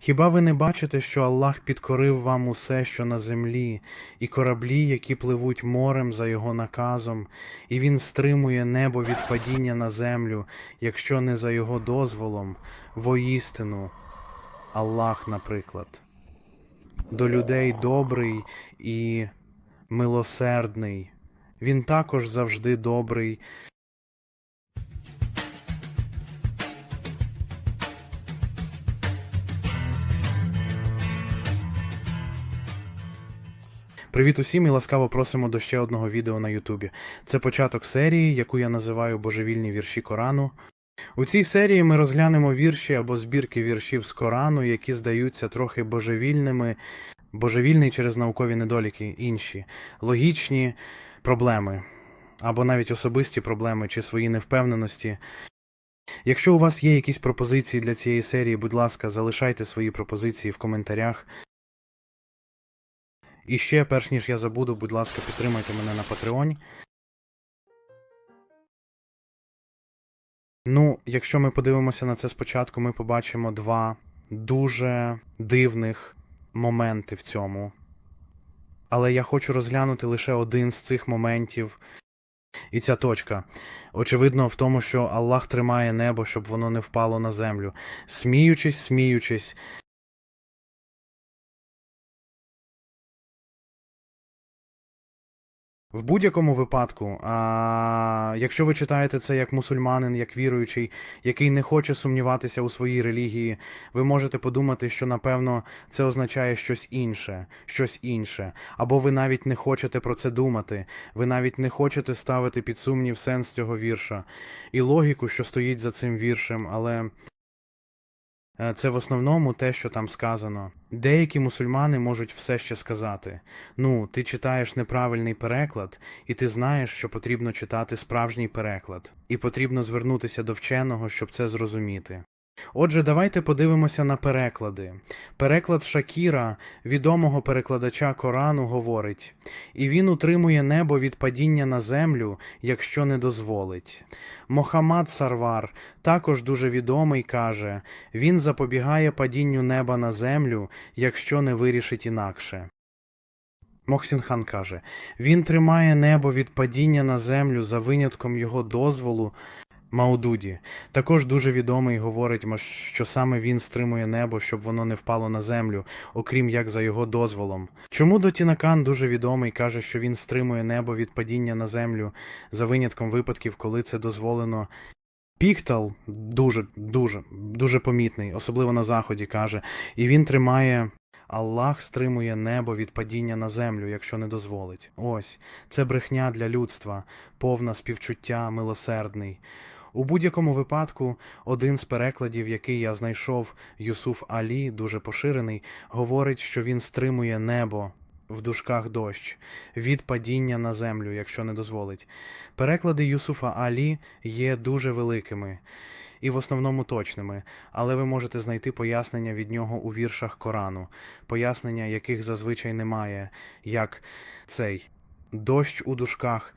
Хіба ви не бачите, що Аллах підкорив вам усе, що на землі, і кораблі, які пливуть морем за його наказом, і він стримує небо від падіння на землю, якщо не за його дозволом, воістину, Аллах, наприклад. До людей добрий і милосердний. Він також завжди добрий. Привіт усім і ласкаво просимо до ще одного відео на Ютубі. Це початок серії, яку я називаю Божевільні вірші Корану. У цій серії ми розглянемо вірші або збірки віршів з Корану, які здаються трохи божевільними, божевільний через наукові недоліки, інші, логічні проблеми, або навіть особисті проблеми чи свої невпевненості. Якщо у вас є якісь пропозиції для цієї серії, будь ласка, залишайте свої пропозиції в коментарях. І ще, перш ніж я забуду, будь ласка, підтримайте мене на Patreon. Ну, якщо ми подивимося на це спочатку, ми побачимо два дуже дивних моменти в цьому. Але я хочу розглянути лише один з цих моментів. І ця точка. Очевидно, в тому, що Аллах тримає небо, щоб воно не впало на землю. Сміючись, сміючись, В будь-якому випадку, а, якщо ви читаєте це як мусульманин, як віруючий, який не хоче сумніватися у своїй релігії, ви можете подумати, що напевно це означає щось інше, щось інше. Або ви навіть не хочете про це думати, ви навіть не хочете ставити під сумнів сенс цього вірша і логіку, що стоїть за цим віршем, але. Е, Це в основному те, що там сказано. Деякі мусульмани можуть все ще сказати: ну, ти читаєш неправильний переклад, і ти знаєш, що потрібно читати справжній переклад, і потрібно звернутися до вченого, щоб це зрозуміти. Отже, давайте подивимося на переклади. Переклад Шакіра, відомого перекладача Корану, говорить: і він утримує небо від падіння на землю, якщо не дозволить. Мохаммад Сарвар, також дуже відомий, каже: він запобігає падінню неба на землю, якщо не вирішить інакше. Мохсін хан каже: він тримає небо від падіння на землю за винятком його дозволу. Маудуді також дуже відомий говорить, що саме він стримує небо, щоб воно не впало на землю, окрім як за його дозволом. Чому Дотінакан дуже відомий каже, що він стримує небо від падіння на землю за винятком випадків, коли це дозволено. Піктал дуже, дуже, дуже помітний, особливо на заході, каже, і він тримає. Аллах стримує небо від падіння на землю, якщо не дозволить. Ось це брехня для людства, повна співчуття, милосердний. У будь-якому випадку, один з перекладів, який я знайшов, Юсуф Алі, дуже поширений, говорить, що він стримує небо в дужках дощ від падіння на землю, якщо не дозволить. Переклади Юсуфа Алі є дуже великими і в основному точними, але ви можете знайти пояснення від нього у віршах Корану, пояснення яких зазвичай немає, як цей дощ у дужках.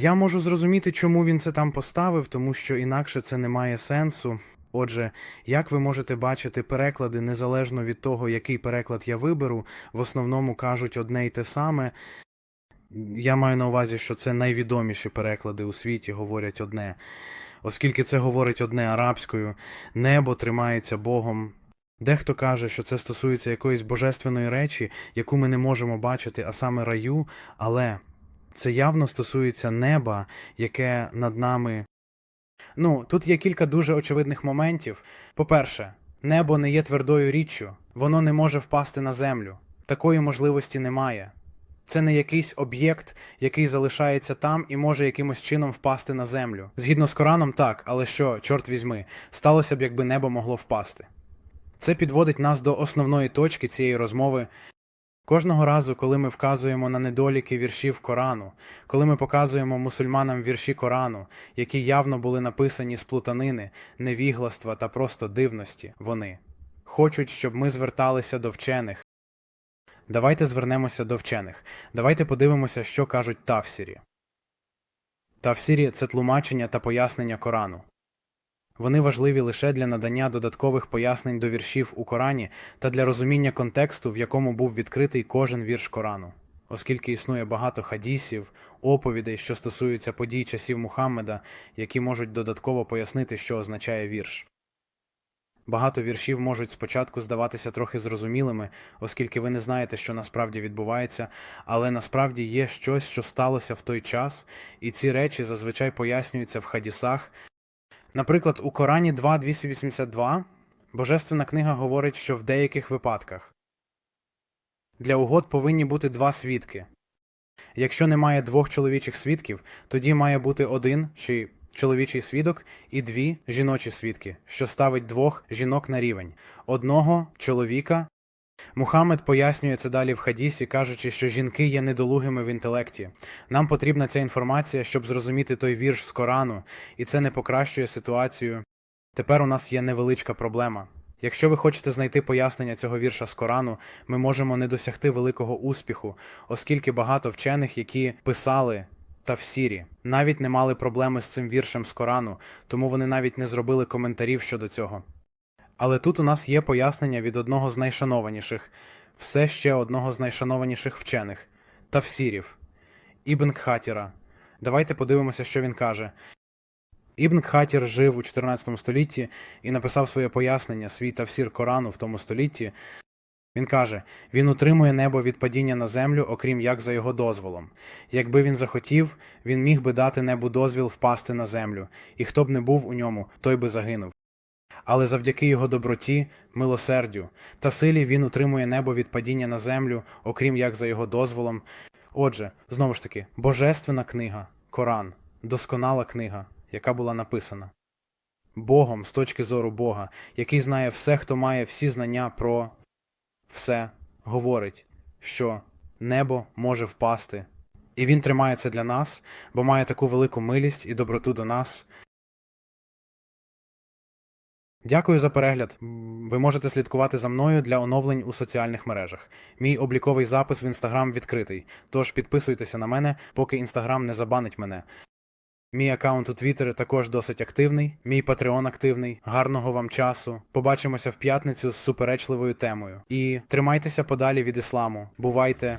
Я можу зрозуміти, чому він це там поставив, тому що інакше це не має сенсу. Отже, як ви можете бачити, переклади незалежно від того, який переклад я виберу, в основному кажуть одне й те саме. Я маю на увазі, що це найвідоміші переклади у світі говорять одне. Оскільки це говорить одне арабською, небо тримається Богом. Дехто каже, що це стосується якоїсь божественної речі, яку ми не можемо бачити, а саме раю, але це явно стосується неба, яке над нами. Ну, тут є кілька дуже очевидних моментів. По-перше, небо не є твердою річчю, воно не може впасти на землю. Такої можливості немає. Це не якийсь об'єкт, який залишається там і може якимось чином впасти на землю. Згідно з Кораном, так, але що, чорт візьми, сталося б, якби небо могло впасти. Це підводить нас до основної точки цієї розмови. Кожного разу, коли ми вказуємо на недоліки віршів Корану, коли ми показуємо мусульманам вірші Корану, які явно були написані з плутанини, невігластва та просто дивності, вони хочуть, щоб ми зверталися до вчених. Давайте звернемося до вчених. Давайте подивимося, що кажуть Тавсірі. Тавсірі це тлумачення та пояснення Корану. Вони важливі лише для надання додаткових пояснень до віршів у Корані та для розуміння контексту, в якому був відкритий кожен вірш Корану. Оскільки існує багато хадісів, оповідей, що стосуються подій часів Мухаммеда, які можуть додатково пояснити, що означає вірш. Багато віршів можуть спочатку здаватися трохи зрозумілими, оскільки ви не знаєте, що насправді відбувається, але насправді є щось, що сталося в той час, і ці речі зазвичай пояснюються в хадісах. Наприклад, у Корані 2.282 Божественна книга говорить, що в деяких випадках для угод повинні бути два свідки. Якщо немає двох чоловічих свідків, тоді має бути один чи чоловічий свідок і дві жіночі свідки, що ставить двох жінок на рівень одного чоловіка. Мухаммед пояснює це далі в хадісі, кажучи, що жінки є недолугими в інтелекті. Нам потрібна ця інформація, щоб зрозуміти той вірш з Корану, і це не покращує ситуацію. Тепер у нас є невеличка проблема. Якщо ви хочете знайти пояснення цього вірша з Корану, ми можемо не досягти великого успіху, оскільки багато вчених, які писали Тавсірі, навіть не мали проблеми з цим віршем з Корану, тому вони навіть не зробили коментарів щодо цього. Але тут у нас є пояснення від одного з найшанованіших, все ще одного з найшанованіших вчених Тавсірів, Ібн Кхатіра. Давайте подивимося, що він каже. Ібн Кхатір жив у 14 столітті і написав своє пояснення, свій тавсір Корану в тому столітті. Він каже: він утримує небо від падіння на землю, окрім як за його дозволом. Якби він захотів, він міг би дати небу дозвіл впасти на землю, і хто б не був у ньому, той би загинув. Але завдяки його доброті, милосердю та силі він утримує небо від падіння на землю, окрім як за його дозволом. Отже, знову ж таки, божественна книга, Коран, досконала книга, яка була написана. Богом з точки зору Бога, який знає все, хто має всі знання про все, говорить, що небо може впасти. І він тримає це для нас, бо має таку велику милість і доброту до нас. Дякую за перегляд. Ви можете слідкувати за мною для оновлень у соціальних мережах. Мій обліковий запис в інстаграм відкритий, тож підписуйтеся на мене, поки інстаграм не забанить мене. Мій аккаунт у Твіттері також досить активний, мій Патреон активний. Гарного вам часу. Побачимося в п'ятницю з суперечливою темою. І тримайтеся подалі від ісламу. Бувайте!